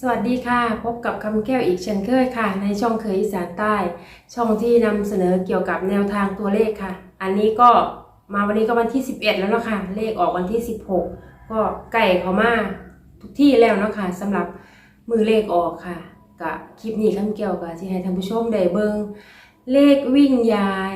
สวัสดีค่ะ พบกับคำแก้วอีกเช่นเคยค่ะ ในช่องเคยอีสานใต้ ช่องที่นำเสนอเกี่ยวกับแนวทางตัวเลขค่ะ อันนี้ก็มาวันนี้ก็วันที่ 11 แล้วเนาะค่ะ เลขออกวันที่ 16 ก็ใกล้เขามาทุกที่แล้วเนาะค่ะสำหรับมือเลขออกค่ะกับคลิปนี้คำแก้วกับที่ให้ท่านผู้ชมได้เบิงเลขวิ่งยาย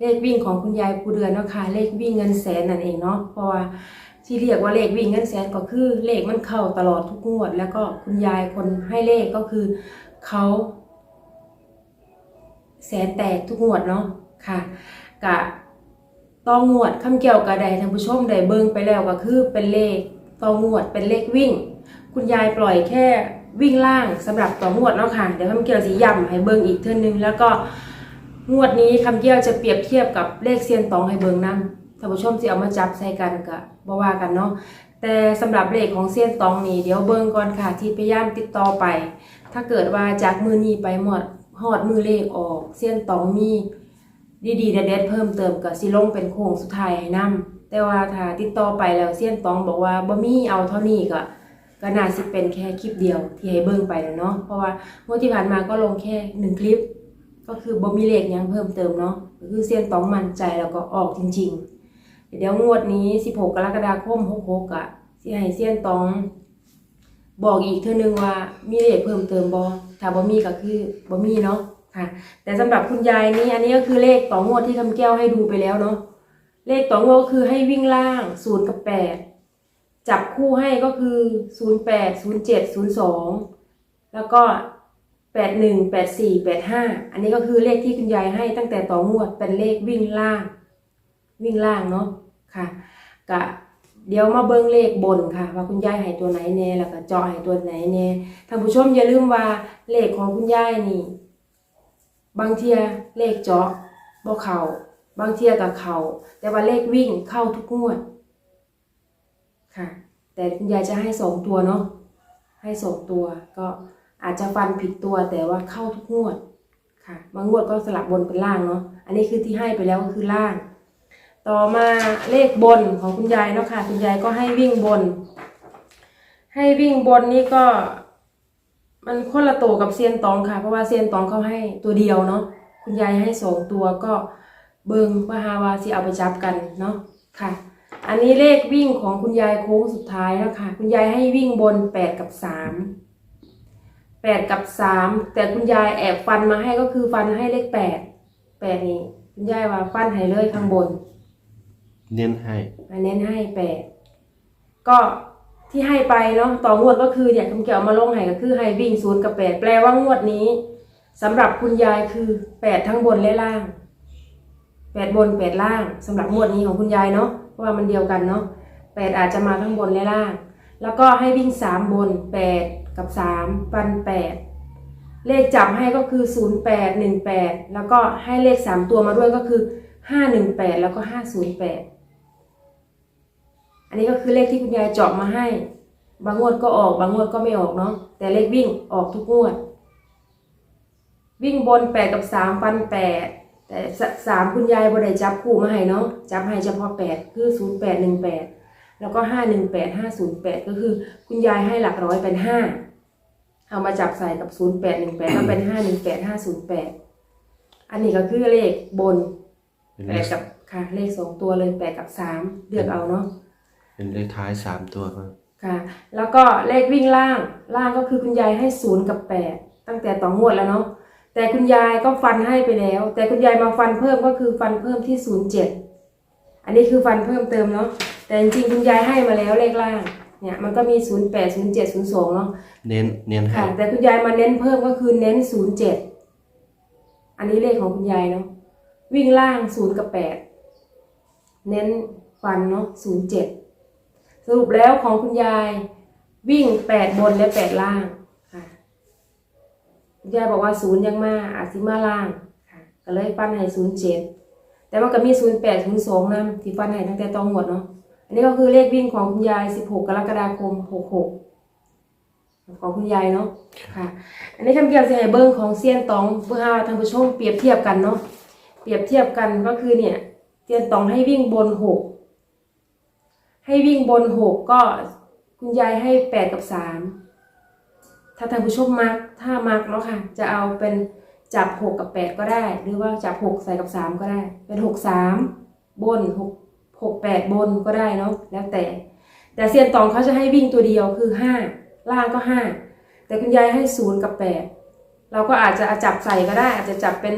เลขวิ่งของคุณยายปูเดือนเนาะค่ะเลขวิ่งเงินแสนนั่นเองเนาะเพราะว่า ที่เรียกว่าเลขวิ่งเงินแสนก็คือเลขมันเข้าตลอดทุกงวด แล้วก็คุณยายคนให้เลขก็คือเขาแสนแตกทุกงวดเนาะค่ะกะต้องงวดคำเกี่ยวกับใดท่านผู้ชมได้เบิ่งไปแล้วก็คือเป็นเลขต่องวดเป็นเลขวิ่ง คุณยายปล่อยแค่วิ่งล่างสำหรับต่องวดเนาะค่ะเดี๋ยวคำเกี่ยวสีย่ำให้เบิ่งอีกเท่านึงแล้วก็งวดนี้คำเกี่ยวจะเปรียบเทียบกับเลขเซียนตองให้เบิ่งนํ ท่านผู้ชมสิเอามาจับใส่กันก็บ่ว่ากันเนาะแต่สำหรับเลขของเซียนตองนี่เดี๋ยวเบิ่งก่อนค่ะ ที่พยายามติดต่อไป ถ้าเกิดว่าจากมือนี้ไปหมดฮอดมือเลขออกเซียนตองมีดีๆเด็ดๆเพิ่มเติมก็สิลงเป็นโค้งสุดท้ายให้นํแต่ว่าถ้าติดต่อไปแล้วเซียนตองบอกว่าบ่มีเอาเท่านี้ก็ก็น่าสิเป็นแค่คลิปเดียวที่ให้เบิ่งไปแล้วเนาะเพราะว่างวดที่ผ่านมาก็ลงแค่หนึ่งคลิป ก็คือบ่มีเลขยังเพิ่มเติมเนาะก็คือเซียนตองมั่นใจแล้วก็ออกจริง ๆ เดี๋ยวงวดนี้16กรกฎาคม66อะสิให้เซียนตอง บอกอีกเทื่อนึงว่ามีเลขเพิ่มเติมบ่ถ้าบ่มีก็คือบ่มีเนาะค่ะ แต่สำหรับคุณยายนี่อันนี้ก็คือเลขต่องวดที่คำแก้วให้ดูไปแล้วเนาะเลขต่องวดก็คือให้วิ่งล่าง0กับ8จับคู่ให้ก็คือ08 07 02แล้วก็81 84 85อันนี้ก็คือเลขที่คุณยายให้ตั้งแต่ต่องวดเป็นเลขวิ่งล่าง วิ่งล่างเนาะค่ะกะเดี๋ยวมาเบิ้งเลขบนค่ะ ว่าคุณยายให้ตัวไหนแน่แล้วก็เจาะให้ตัวไหนแน่ท่านผู้ชมอย่าลืมว่าเลขของคุณยายนี่ บางเทียเลขเจาะบ่เข่าบางเทียกับเข่าแต่ว่าเลขวิ่งเข้าทุกงวดค่ะ แต่คุณยายจะให้สองตัวเนาะให้สองตัวก็อาจจะฟันผิดตัวแต่ว่าเข้าทุกงวดค่ะบางงวดก็สลับบนเป็นล่างเนาะอันนี้คือที่ให้ไปแล้วก็คือล่าง ต่อมาเลขบนของคุณยายเนาะค่ะ คุณยายก็ให้วิ่งบน ให้วิ่งบนนี่ก็ มันคนละตัวกับเซียนตองค่ะ เพราะว่าเซียนตองเขาให้ตัวเดียวเนาะคุณยายให้สองตัวก็เบิงว่าฮาวาสิเอาไปจับกันเนาะค่ะ อันนี้เลขวิ่งของคุณยายโค้งสุดท้ายแล้วค่ะ คุณยายให้วิ่งบนแปดกับสามแปดกับสามแต่คุณยายแอบฟันมาให้ก็คือฟันให้เลขแปดแปดนี่คุณยายว่าฟันให้เลยข้างบน เน้นให้ อันเน้นให้แปดก็ที่ให้ไปเนาะต่องวดก็คือเนี่ยคำเกี่ยวมาลงให้ก็คือให้วิ่งศูนย์กับแปดแปลว่างวดนี้สำหรับคุณยายคือแปดทั้งบนและล่างแปดบนแปดล่างสำหรับงวดนี้ของคุณยายเนาะเพราะว่ามันเดียวกันเนาะแปดอาจจะมาทั้งบนและล่าง แล้วก็ให้วิ่งสามบนแปดกับสามปันแปดเลขจับให้ก็คือศูนย์แปดหนึ่งแปดแล้วก็ให้เลขสามตัวมาด้วยก็คือห้าหนึ่งแปดแล้วก็ห้าศูนย์แปด อันนี้ก็คือเลขที่คุณยายเจาะมาให้ บางงวดก็ออก บางงวดก็ไม่ออกเนาะ แต่เลขวิ่งออกทุกงวด วิ่งบนแปดกับสามฟันแปดแต่สามคุณยายบ่ได้จับคู่มาให้เนาะ จับให้เฉพาะแปดคือศูนย์แปดหนึ่งแปดแล้วก็ห้าหนึ่งแปดห้าศูนย์แปดก็คือ คุณยายให้หลักร้อยเป็นห้าเอามาจับใส่กับศูนย์แปดหนึ่งแปดก็เป็นห้าหนึ่งแปดห้าศูนย์แปดอันนี้ก็คือเลขบนแปดกับค่ะเลขสองตัวเลยแปดกับสามเลือกเอาเนาะ เป็นเลขท้ายสามตัวครับค่ะ แล้วก็เลขวิ่งล่างล่างก็คือคุณยายให้ศูนย์กับแปดตั้งแต่ต่องวดแล้วเนาะแต่คุณยายก็ฟันให้ไปแล้ว แต่คุณยายมาฟันเพิ่มก็คือฟันเพิ่มที่ศูนย์เจ็ดอันนี้คือฟันเพิ่มเติมเนาะแต่จริงๆคุณยายให้มาแล้วเลขล่างเนี่ยมันก็มีศูนย์แปดศูนย์เจ็ดศูนย์สองเนาะเน้นเน้นให้ค่ะแต่คุณยายมาเน้นเพิ่มก็คือเน้นศูนย์เจ็ดอันนี้เลขของคุณยายเนาะวิ่งล่างศูนย์กับแปดเน้นฟันเนาะศูนย์เจ็ด สรุปแล้วของคุณยายวิ่งแปดบนและแปดล่างค่ะคุณยายบอกว่าศูนย์ยังมาอาจสิมาล่างค่ะ ก็เลยฟันให้ศูนย์เจ็ดแต่มันก็มีศูนย์แปดศูนย์สองนะที่ฟันให้ตั้งแต่ตองหมดเนาะอันนี้ก็คือเลขวิ่งของคุณยายสิบหกกรกฎาคมหกหกของคุณยายเนาะค่ะ อันนี้คำเกี่ยวกับให้เบิ้งของเซียนตองเพื่อให้ท่านผู้ชมเปรียบเทียบกันเนาะเปรียบเทียบกันก็คือเนี่ยเซียนตองให้วิ่งบนหก ให้วิ่งบนหกก็คุณยายให้แปดกับสามถ้าท่านผู้ชมมักถ้ามักเนาะค่ะ จะเอาเป็นจับหกกับแปดก็ได้ หรือว่าจับหกใส่กับสามก็ได้ เป็นหกสามบนหกหกแปดบนก็ได้เนาะแล้วแต่ แต่เซียนตองเขาจะให้วิ่งตัวเดียวคือห้าล่างก็ห้าแต่คุณยายให้ศูนย์กับแปดเราก็อาจจะจับใส่ก็ได้ อาจจะจับเป็น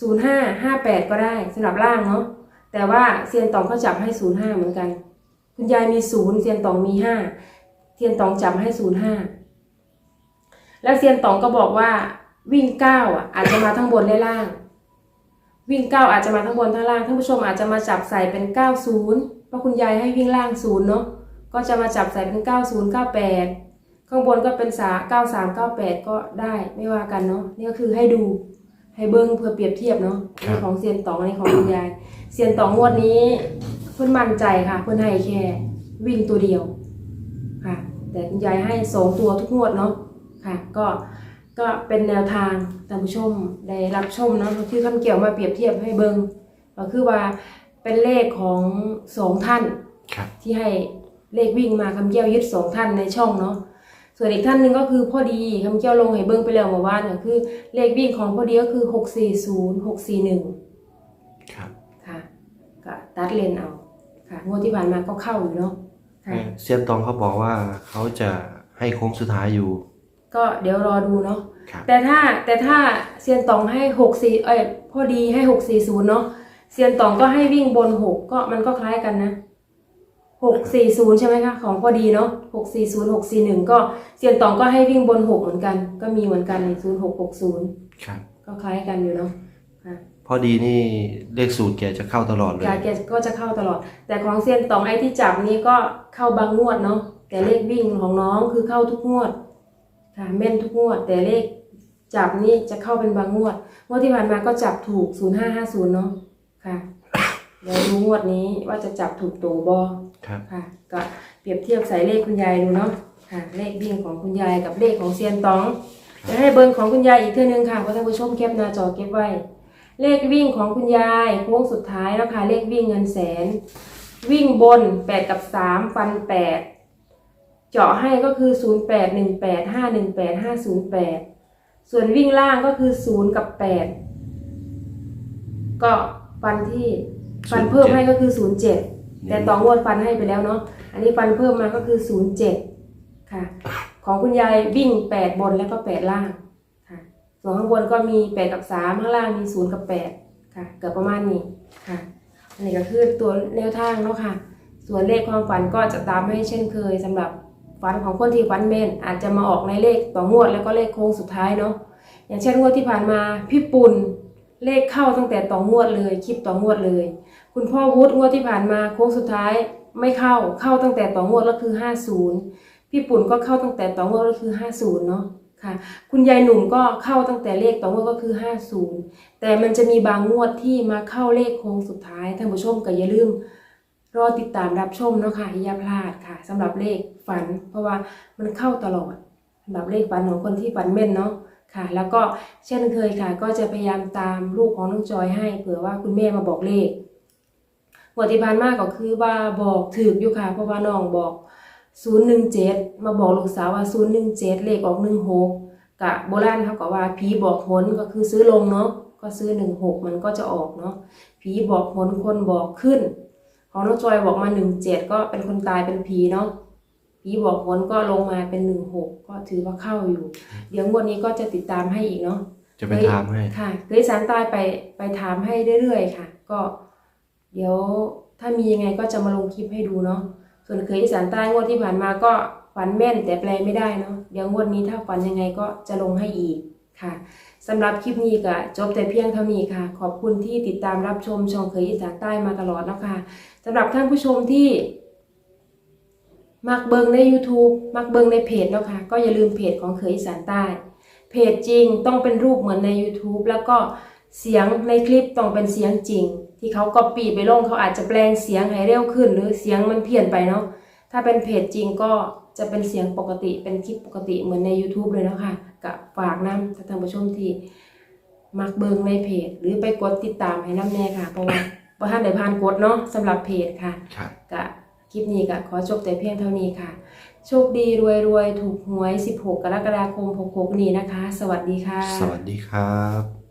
ศูนย์ห้าห้าแปดก็ได้สำหรับล่างเนาะแต่ว่าเซียนตองเขาจับให้ศูนย์ห้าเหมือนกัน คุณยายมีศูนย์เซียนตองมีห้าเซียนตองจับให้ศูนย์ห้าแล้วเซียนตองก็บอกว่าวิ่งเก้าอะอาจจะมาทั้งบนและล่าง วิ่งเก้าอาจจะมาทั้งบนทั้งล่างท่านผู้ชมอาจจะมาจับใส่เป็นเก้าศูนย์เพราะคุณยายให้วิ่งล่างศูนย์เนาะก็จะมาจับใส่เป็นเก้าศูนย์เก้าแปดข้างบนก็เป็นสาเก้าสามเก้าแปดก็ได้ไม่ว่ากันเนาะนี่ก็คือให้ดูให้เบิ้งเพื่อเปรียบเทียบเนาะครับนี่ของเซียนตองอันนี้ของคุณยายเซียนตองงวดนี้ เพื่อนมั่นใจค่ะ เพื่อนให้แค่วิ่งตัวเดียวค่ะ แต่คุณยายให้สองตัวทุกงวดเนาะค่ะ ก็ก็เป็นแนวทางท่านผู้ชมได้รับชมเนาะที่คำเกี่ยวมาเปรียบเทียบให้เบิงก็คือว่าเป็นเลขของสองท่านครับที่ให้เลขวิ่งมาคำเกี่ยวยึดสองท่านในช่องเนาะส่วนอีกท่านหนึ่งก็คือพ่อดีคำเกี่ยวลงให้เบิ้งไปแล้วเมื่อวานก็คือเลขวิ่งของพ่อดีก็คือหกสี่ศูนย์หกสี่หนึ่งครับค่ะก็ตัดเลนเอา ค่ะงวดที่ผ่านมาก็เข้าอยู่เนาะค่ะ เซียนตองเขาบอกว่าเขาจะให้โค้งสุดท้ายอยู่ ก็เดี๋ยวรอดูเนาะครับ แต่ถ้าแต่ถ้าเซียนตองให้หกสี่เอ้ยพอดีให้หกสี่ศูนย์เนาะเซียนตองก็ให้วิ่งบนหกก็มันก็คล้ายกันนะหกสี่ศูนย์ใช่ไหมคะของพอดีเนาะหกสี่ศูนย์หกสี่หนึ่งก็เซียนตองก็ให้วิ่งบนหกเหมือนกัน ก็มีเหมือนกันในศูนย์หกหกศูนย์ครับ ก็คล้ายกันอยู่เนาะค่ะพ อดีนี่เลขสูตรแกจะเข้าตลอดเลยการแกก็จะเข้าตลอด แต่ของเซียนตองไอ้ที่จับนี้ก็เข้าบางงวดเนาะแต่เลขวิ่งของน้องคือเข้าทุกงวดค่ะแม่นทุกงวด แต่เลขจับนี่จะเข้าเป็นบางงวดงวดที่ผ่านมาก็จับถูก 0550 เนาะค่ะเดี๋ยวดูงวดนี้ว่าจะจับถูกตัวบอครับ ค่ะ ก็เปรียบเทียบใส่เลขคุณยายดูเนาะค่ะ เลขวิ่งของคุณยายกับเลขของเซียนตองจะให้เบิร์ของคุณยายอีกเท่านึงค่ะเพราะท่านผู้ชมแคปหน้าจอเก็บไว้ เลขวิ่งของคุณยายโค้งสุดท้ายแล้วค่ะ เลขวิ่งเงินแสน วิ่งบน 8 กับ 3 ฟัน 8 เจาะให้ก็คือ 0 8 1 8 5 1 8 5 0 8 ส่วนวิ่งล่างก็คือ 0 กับ 8 ก็ฟันที่ฟันเพิ่มให้ก็คือ 0 7 แต่ต่องวดฟันให้ไปแล้วเนาะอันนี้ฟันเพิ่มมาก็คือ 0 7 ค่ะ ของคุณยายวิ่ง 8 บนแล้วก็ 8 ล่าง ส่วนข้างบนก็มี8กับ3ข้างล่างมี0กับ8ค่ะ เกือบประมาณนี้ค่ะ อันนี้ก็คือตัวแนวทางเนาะค่ะ ส่วนเลขความฝันก็จะตามให้เช่นเคยสำหรับฝันของคนที่ฝันเมนอาจจะมาออกในเลขต่องวดแล้วก็เลขโค้งสุดท้ายเนาะ อย่างเช่นงวดที่ผ่านมาพี่ปุณเลขเข้าตั้งแต่ต่องวดเลยคลิปต่องวดเลย คุณพ่อวุฒิงวดที่ผ่านมาโค้งสุดท้ายไม่เข้าเข้าตั้งแต่ต่องวดก็คือ 50 พี่ปุ่นก็เข้าตั้งแต่ต่องวดก็คือ 50 เนาะ ค่ะคุณยายหนุ่มก็เข้าตั้งแต่เลขต่องวดก็คือ 50 แต่มันจะมีบางงวดที่มาเข้าเลขโค้งสุดท้ายท่านผู้ชมก็อย่าลืมรอติดตามรับชมเนาะค่ะอย่าพลาดค่ะสำหรับเลขฝัน เพราะว่ามันเข้าตลอดสำหรับเลขฝันของคนที่ฝันแม่นเนาะค่ะ แล้วก็เช่นเคยค่ะ ก็จะพยายามตามลูกของน้องจอยให้เผื่อว่าคุณแม่มาบอกเลขงวดที่ผ่านมาก็คือว่าบอกถืออยู่ค่ะ เพราะว่าน้องบอก 017มาบอกลูกสาวว่า017เลขออก16กะโบราณเขาก็ว่าผีบอกหนก็คือซื้อลงเนาะก็ซื้อ16มันก็จะออกเนาะผีบอกหนคนบอกขึ้นของน้องจอยบอกมา17ก็เป็นคนตายเป็นผีเนาะผีบอกหนก็ลงมาเป็น16ก็ถือว่าเข้าอยู่ เดี๋ยวงวดนี้ก็จะติดตามให้อีกเนาะจะไปถามให้ค่ะเคยสารใต้ไปไปถามให้เรื่อยๆค่ะ ก็ เดี๋ยวถ้ามียังไงก็จะมาลงคลิปให้ดูเนาะ ส่วนเคยอีสานใต้งวดที่ผ่านมาก็ฝันแม่นแต่แปลไม่ได้เนาะเดี๋ยวงวดนี้ถ้าฝันยังไงก็จะลงให้อีกค่ะสำหรับคลิปนี้ก็จบแต่เพียงเท่านี้ค่ะ ขอบคุณที่ติดตามรับชมช่องเคยอีสานใต้มาตลอดนะค่ะสำหรับท่านผู้ชมที่มักเบิงใน YouTube มักเบิงในเพจเนาะค่ะ ก็อย่าลืมเพจของเคยอีสานใต้ เพจจริงต้องเป็นรูปเหมือนใน YouTube แล้วก็เสียงในคลิปต้องเป็นเสียงจริง ที่เขาก๊อปปี้ไปลงเขาอาจจะแปลงเสียงให้เร็วขึ้น หรือเสียงมันเพี้ยนไปเนาะถ้าเป็นเพจจริงก็จะเป็นเสียงปกติเป็นคลิปปกติเหมือนใน YouTube เลยเนาะค่ะกับฝากน้ำท่านผู้ชมที่มักเบิงในเพจ หรือไปกดติดตามให้น้ำแน่ค่ะ เพราะว่าเพราะท่านได้ผ่านกดเนาะสำหรับเพจค่ะครับกะคลิปนี้ก็ขอจบแต่เพียงเท่านี้ค่ะ โชคดีรวยรวยถูกหวย 16 กรกฎาคม 66 นี้นะคะ สวัสดีค่ะ สวัสดีครับ